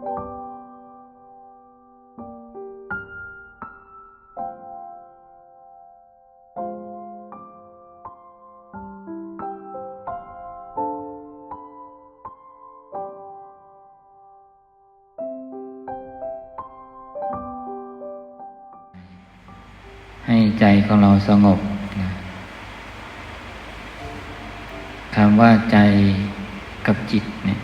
ให้ใจของเราสงบนะคำว่าใจกับจิตเนี่ย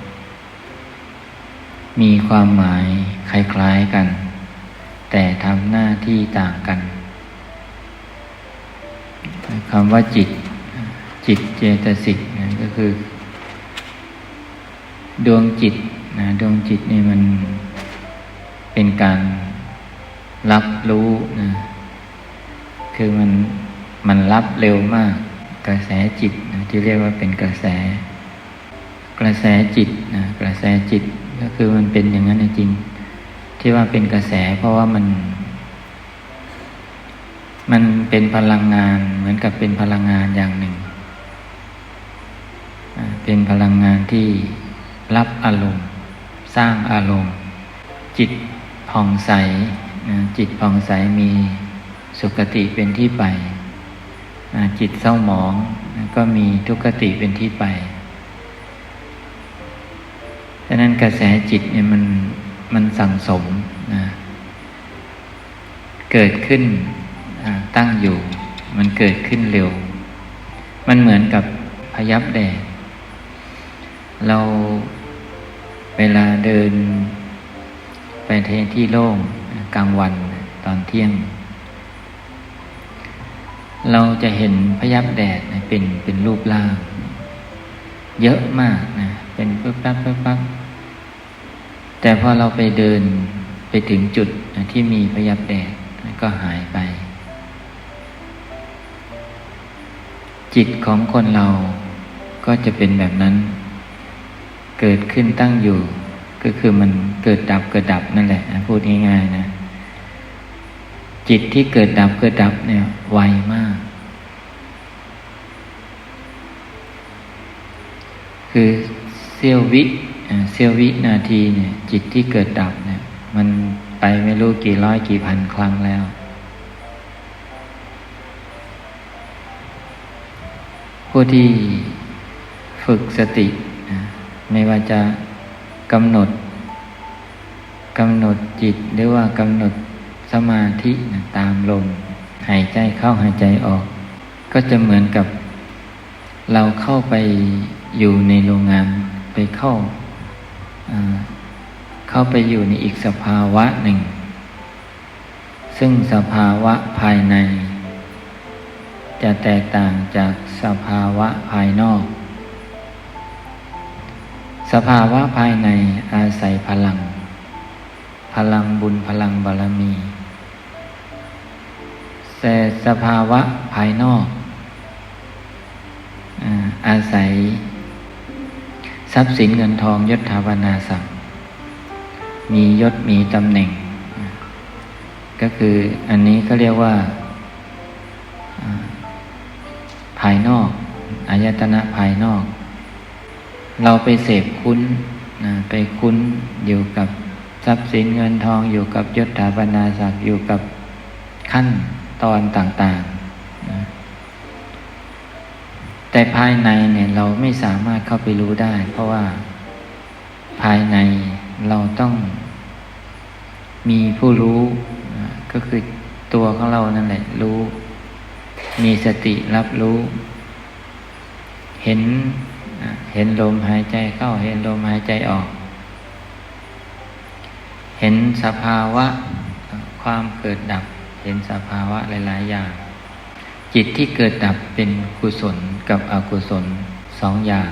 มีความหมายคล้ายๆกัน แต่ทำหน้าที่ต่างกันคำว่าจิต จิตเจตสิกนะก็คือ ดวงจิตนะดวงจิตนี่มันเป็นการรับรู้นะคือมันมันรับเร็วมาก กระแสจิตนะที่เรียกว่าเป็นกระแส กระแสจิตนะกระแสจิต ก็คือมันเป็นอย่างนั้นจริง ที่ว่าเป็นกระแสเพราะว่ามัน มันเป็นพลังงานเหมือนกับเป็นพลังงานอย่างหนึ่ง เป็นพลังงานที่รับอารมณ์ สร้างอารมณ์ จิตผ่องใสจิตผ่องใสมีสุขติเป็นที่ไปจิตเศร้าหมองก็มีทุกขติเป็นที่ไป ดังนั้นกระแสจิตเนี่ยมันมันสั่งสมนะเกิดขึ้นตั้งอยู่ มันเกิดขึ้นเร็ว มันเหมือนกับพยับแดดเราเวลาเดินไปเทที่โล่งกลางวันตอนเที่ยง เราจะเห็นพยับแดดเป็นเป็นรูปร่าง เยอะมากนะ เป็นปึ๊บปั๊บปึ๊บปั๊บแต่พอเราไปเดินไปถึงจุดที่มีพยับแดดก็หายไป จิตของคนเราก็จะเป็นแบบนั้น เกิดขึ้นตั้งอยู่ ก็คือมันเกิดดับเกิดดับนั่นแหละนะพูดง่ายๆนะ จิตที่เกิดดับเกิดดับเนี่ยไวมาก คือ เสี้ยววิเสี้ยววินาทีเนี่ย จิตที่เกิดดับเนี่ย มันไปไม่รู้กี่ร้อยกี่พันครั้งแล้ว ผู้ที่ฝึกสติ ไม่ว่าจะกำหนดกำหนดจิตหรือว่ากำหนดสมาธินะตามลมหายใจเข้าหายใจออก ก็จะเหมือนกับ เราเข้าไปอยู่ในโรงงาน ไปเข้าเข้าไปอยู่ในอีกสภาวะหนึ่ง ซึ่งสภาวะภายใน จะแตกต่างจากสภาวะภายนอก สภาวะภายในอาศัยพลัง พลังบุญพลังบารมีแต่สภาวะภายนอกอาศัย ทรัพย์สินเงินทองยศถาบรรณาศักดิ์มียศมีตำแหน่ง ก็คืออันนี้ก็เรียกว่า ภายนอกอายตนะภายนอก เราไปเสพคุ้นนะไปคุ้นอยู่กับทรัพย์สินเงินทองอยู่กับยศถาบรรณาศักดิ์อยู่กับขั้นตอนต่างๆ แต่ภายในเนี่ยเราไม่สามารถเข้าไปรู้ได้ เพราะว่าภายในเราต้องมีผู้รู้ก็คือตัวของเรานั่นแหละรู้ มีสติรับรู้ เห็นเห็นลมหายใจเข้าเห็นลมหายใจออก เห็นสภาวะความเกิดดับ เห็นสภาวะหลาย ๆ อย่าง จิตที่เกิดดับเป็นกุศลกับอกุศลสองอย่าง